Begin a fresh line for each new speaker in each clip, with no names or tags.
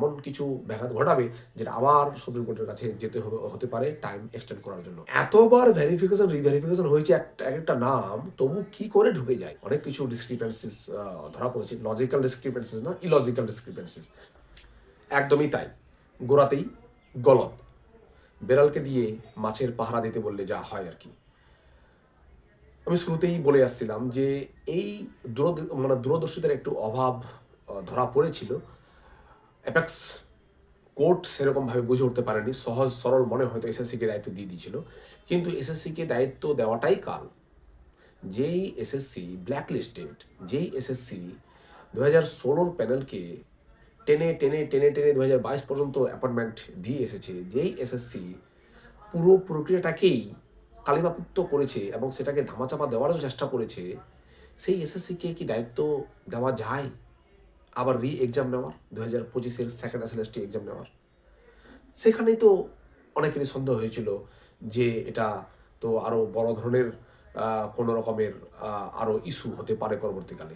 এমন কিছু ব্যাঘাত ঘটাবে যেটা আবার সুপ্রিম কোর্টের কাছে যেতে হতে পারে টাইম এক্সটেন্ড করার জন্য। এতবার ভেরিফিকেশন রিভেরিফিকেশন হয়েছে এক একটা নাম, তবু কি করে ঢুকে যায়? অনেক কিছু ডিসক্রিপেন্সিস ধরা পড়েছে। লজিক্যাল ডিসক্রিপেন্সিস না ইলজিক্যাল ডিসক্রিপেন্সিস একদমই তাই। গোড়াতেই গলত। বেড়ালকে দিয়ে মাছের পাহারা দিতে বললে যা হয় আর কি। আমি শুরুতেই বলে আসছিলাম যে এই দূর মানে দূরদর্শীদের একটু অভাব ধরা পড়েছিল। অ্যাপেক্স কোর্ট সেরকমভাবে বুঝে উঠতে পারেনি। সহজ, সরল মনে হয়তো এসএসসিকে দায়িত্ব দিয়ে দিয়েছিল। কিন্তু এসএসসিকে দায়িত্ব দেওয়াটাই কাল। যেই এসএসসি ব্ল্যাক লিস্টেড যেই এসএসসি দু হাজার ষোলোর প্যানেলকে টেনে টেনে টেনে টেনে দু হাজার বাইশ পর্যন্ত অ্যাপয়েন্টমেন্ট দিয়ে এসেছে। যেই এসএসসি পুরো প্রক্রিয়াটাকেই কালিমাপুত্ত করেছে এবং সেটাকে ধামাচাপা দেওয়ারও চেষ্টা করেছে, সেই এসএসসিকে কি দায়িত্ব দেওয়া যায়? আবার রি এক্সাম নেওয়ার দু হাজার পঁচিশের সেকেন্ড এসএলএসটি এক্সাম নেওয়ার। সেখানেই তো অনেকেরই সন্দেহ হয়েছিল যে এটা তো আরও বড় ধরনের কোনো রকমের আরও ইস্যু হতে পারে পরবর্তীকালে।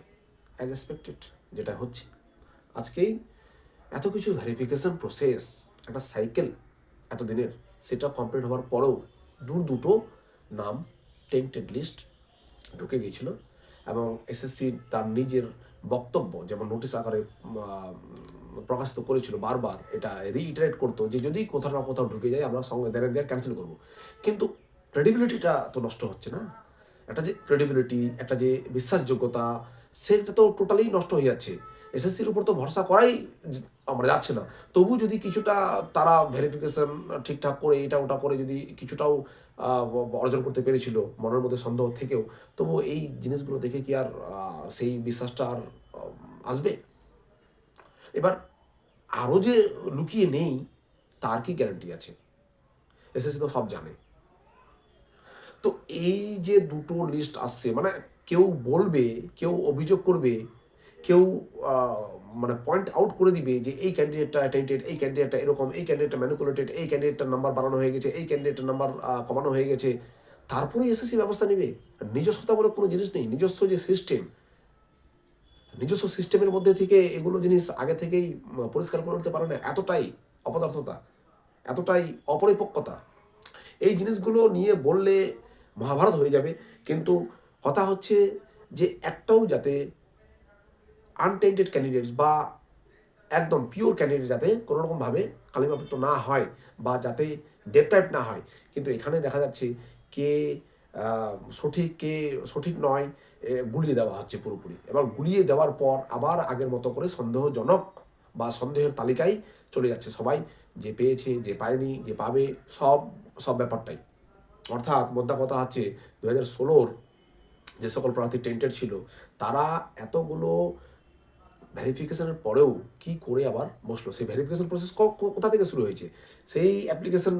অ্যাজ এক্সপেক্টেড যেটা হচ্ছে। আজকেই এত কিছু ভেরিফিকেশন প্রসেস একটা সাইকেল এতদিনের, সেটা কমপ্লিট হওয়ার পরেও দূর দুটো নাম টেন্টেড লিস্ট ঢুকে গিয়েছিল। এবং এসএসসি তার নিজের বক্তব্য, যেমন নোটিশ আকারে প্রকাশিত করেছিল বারবার, এটা রিইটারেট করতো যে যদি কোথাও না কোথাও ঢুকে যায়, আমরা সঙ্গে দেড় দেড় ক্যান্সেল করব। কিন্তু ক্রেডিবিলিটিটা তো নষ্ট হচ্ছে না। একটা যে ক্রেডিবিলিটি একটা যে বিশ্বাসযোগ্যতা, সেটা তো টোটালি নষ্ট হয়ে যাচ্ছে। এসএসসির উপর তো ভরসা করাই আমরা যাচ্ছে না। তবু যদি কিছুটা তারা ভেরিফিকেশন ঠিকঠাক করে, এটা ওটা করে যদি কিছুটাও অর্জন করতে পেরেছিল, মনের মধ্যে সন্দেহ থেকেও। তবু এই জিনিসগুলো দেখে কি আর সেই বিশ্বাসটা আর আসবে? এবার আরও যে লুকিয়ে নেই, তার কি গ্যারান্টি আছে? এসএসসি তো সব জানে। তো এই যে দুটো লিস্ট আসছে মানে কেউ বলবে, কেউ অভিযোগ করবে কেউ মানে পয়েন্ট আউট করে দিবে যে এই ক্যান্ডিডেটটা অ্যাটেন্টেড এই ক্যান্ডিডেটটা এরকম, এই ক্যান্ডিডেটটা ম্যানিপুলেটেড এই ক্যান্ডিডেটটার নাম্বার বাড়ানো হয়ে গেছে, এই ক্যান্ডিডেটের নাম্বার কমানো হয়ে গেছে। তারপরে এসএসসি ব্যবস্থা নেবে। নিজস্বতা বলে কোনো জিনিস নেই। নিজস্ব যে সিস্টেম নিজস্ব সিস্টেমের মধ্যে থেকে এগুলো জিনিস আগে থেকেই পরিষ্কার করে উঠতে পারে না। এতটাই অপদার্থতা, এতটাই অপরিপক্কতা। এই জিনিসগুলো নিয়ে বললে মহাভারত হয়ে যাবে। কিন্তু কথা হচ্ছে যে একটাও যাতে আনটেন্টেড ক্যান্ডিডেটস বা একদম পিওর ক্যান্ডিডেট যাতে কোনো রকমভাবে কালিমাপুত্র না হয় বা যাতে ডেপ্রাইভ না হয়। কিন্তু এখানে দেখা যাচ্ছে কে সঠিক কে সঠিক নয় গুলিয়ে দেওয়া হচ্ছে পুরোপুরি। এবার গুলিয়ে দেওয়ার পর আবার আগের মতো করে সন্দেহজনক বা সন্দেহের তালিকায় চলে যাচ্ছে সবাই। যে পেয়েছে, যে পায়নি, যে পাবে, সব সব ব্যাপারটাই। অর্থাৎ মোদ্দা কথা হচ্ছে দু হাজার ষোলোর যে সকল প্রার্থী টেন্টেড ছিল, তারা এতগুলো ভেরিফিকেশনের পরেও কি করে আবার বসল? সেই ভেরিফিকেশন প্রসেস কোথা থেকে শুরু হয়েছে? সেই অ্যাপ্লিকেশন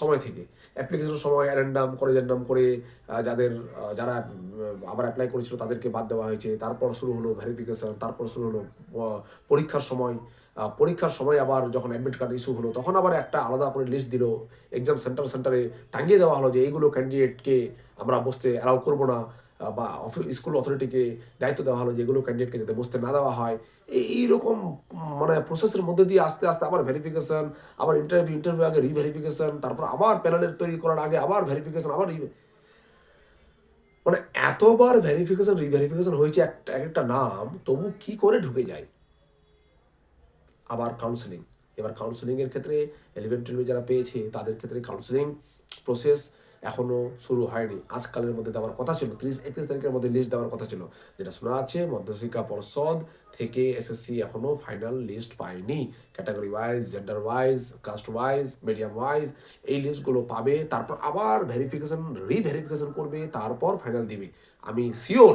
সময় থেকে। অ্যাপ্লিকেশন সময় অ্যারেন্ডাম করে র্যান্ডাম করে যাদের যারা আবার অ্যাপ্লাই করেছিল তাদেরকে বাদ দেওয়া হয়েছে। তারপর শুরু হলো ভেরিফিকেশন তারপর শুরু হলো পরীক্ষার সময়। পরীক্ষার সময় আবার যখন অ্যাডমিট কার্ড ইস্যু হলো, তখন আবার একটা আলাদা করে লিস্ট দিল। এক্সাম সেন্টার সেন্টারে টাঙিয়ে দেওয়া হলো যে, এইগুলো ক্যান্ডিডেটকে আমরা বসতে অ্যালাউ করব না। বা স্কুল অথরিটিকে দায়িত্ব দেওয়া হলো যেগুলো ক্যান্ডিডেটকে যাতে বসতে না দেওয়া হয় এই এইরকম মানে প্রসেসের মধ্যে দিয়ে আস্তে আস্তে আবার ভেরিফিকেশন আবার ইন্টারভিউ ইন্টারভিউ আগে রিভেরিফিকেশন তারপর আবার প্যানেলের তৈরি করার আগে আবার ভেরিফিকেশন আবার মানে এতবার ভেরিফিকেশন রিভেরিফিকেশন হয়েছে একটা এক একটা নাম, তবু কি করে ঢুকে যায়? আবার কাউন্সেলিং এবার কাউন্সেলিং এর ক্ষেত্রে ইলেভেন টুয়েলভে যারা পেয়েছে, তাদের ক্ষেত্রে কাউন্সেলিং প্রসেস এখনও শুরু হয়নি। আজকালের মধ্যে দেওয়ার কথা ছিল, ত্রিশ একত্রিশ তারিখের মধ্যে লিস্ট দেওয়ার কথা ছিল, যেটা শোনা আছে মধ্যশিক্ষা পর্ষদ থেকে এসএসসি এখনও ফাইনাল লিস্ট পায়নি। Category wise gender wise caste wise medium wise এই লিস্টগুলো পাবে, তারপর আবার ভেরিফিকেশন রিভেরিফিকেশন করবে, তারপর ফাইনাল দিবে। আমি শিওর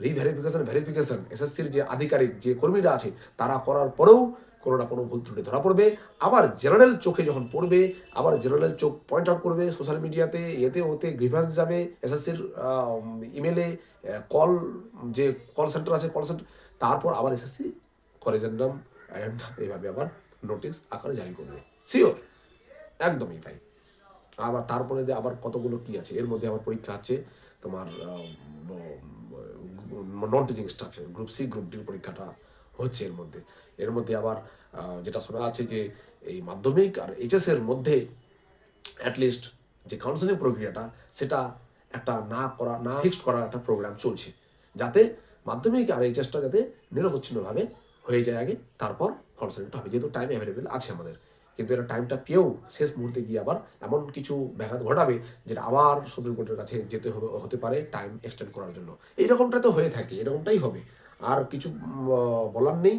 রিভেরিফিকেশন ভেরিফিকেশন এসএসসির যে আধিকারিক, যে কর্মীরা আছে, তারা করার পরেও কোনো না কোনো ভুল ত্রুটি ধরা পড়বে। আবার জেনারেল চোখে যখন পড়বে, আবার জেনারেল চোখ পয়েন্ট আউট করবে সোশ্যাল মিডিয়াতে এতে ওতে গ্রিভান্স যাবে এসএসসির ইমেলে কল যে কল সেন্টার আছে কল সেন্টার তারপর আবার এসএসসি কলেজেন্ডাম অ্যাডেন্ডাম এইভাবে আবার নোটিশ আকারে জারি করবে। সিওর একদমই তাই। আবার তারপরে যে আবার কতগুলো কি আছে, এর মধ্যে আবার পরীক্ষা আছে, তোমার নন টিচিং স্টাফে গ্রুপ সি গ্রুপ ডির পরীক্ষাটা হচ্ছে এর মধ্যে। এর মধ্যে আবার যেটা শোনা আছে যে এই মাধ্যমিক আর এইচএস এর মধ্যে অ্যাটলিস্ট যে কাউন্সেলিং প্রক্রিয়াটা, সেটা একটা না করা, না ফিক্সড করার একটা প্রোগ্রাম চলছে। যাতে মাধ্যমিক আর এইচএসটা যাতে নিরবচ্ছিন্নভাবে হয়ে যায় আগে, তারপর কাউন্সেলিংটা হবে। যেহেতু টাইম অ্যাভেলেবেল আছে আমাদের। কিন্তু এটা টাইমটা পেয়েও শেষ মুহূর্তে গিয়ে আবার এমন কিছু ব্যাঘাত ঘটাবে যেটা আবার সুপ্রিম কোর্টের কাছে যেতে হতে পারে টাইম এক্সটেন্ড করার জন্য। এইরকমটা তো হয়ে থাকে, এরকমটাই হবে। আর কিছু বলার নেই।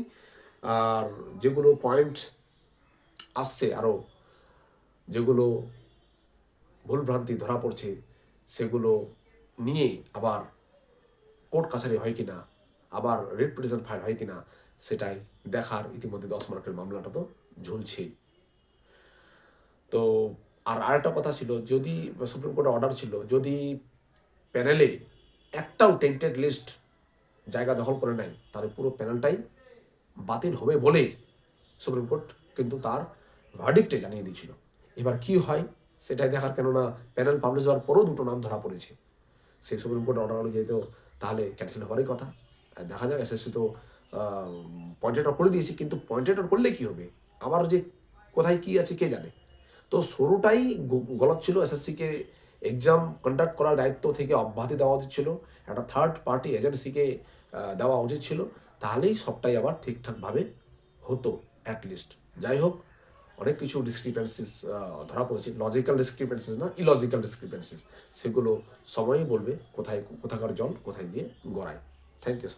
আর যেগুলো পয়েন্ট আসছে আরও যেগুলো ভুলভ্রান্তি ধরা পড়ছে, সেগুলো নিয়ে আবার কোর্ট কাছারি হয় কিনা, আবার রিট পিটিশন ফাইল হয় কি না সেটাই দেখার ইতিমধ্যে দশ মার্কের মামলাটা তো ঝুলছেই তো, আর আরেকটা কথা ছিল, যদি সুপ্রিম কোর্টের অর্ডার ছিল, যদি প্যানেলে একটাও টেন্টেড লিস্ট জায়গা দখল করে নেয়, তার পুরো প্যানেলটাই বাতিল হবে বলে সুপ্রিম কোর্ট কিন্তু তার ভার্ডিক্টে জানিয়ে দিয়েছিল। এবার কি হয় সেটাই দেখার, কেননা প্যানেল পাবলিশ হওয়ার পরও দুটো নাম ধরা পড়েছে। সেই সুপ্রিম কোর্ট অর্ডার অনুযায়ী তো তাহলে ক্যান্সেল হওয়ারই কথা। দেখা যাক এসএসসি তো পয়েন্টেড করে দিয়েছে, কিন্তু পয়েন্টেড আউট করলে কি হবে? আবার যে কোথায় কি আছে কে জানে? তো শুরুটাই গলত ছিল এসএসসিকে এক্সাম কন্ডাক্ট করার দায়িত্ব থেকে অব্যাহতি দেওয়া উচিত ছিল। একটা থার্ড পার্টি এজেন্সিকে দেওয়া উচিত ছিল, তাহলেই সবটাই আবার ঠিকঠাকভাবে হতো অ্যাটলিস্ট যাই হোক, অনেক কিছু ডিসক্রিপেন্সিস ধরা পড়েছে। লজিক্যাল ডিসক্রিপেন্সিস না ইলজিক্যাল ডিসক্রিপেন্সিস সেগুলো সময়ই বলবে কোথায়, কোথাকার জল কোথায় গিয়ে গড়ায়। Thank you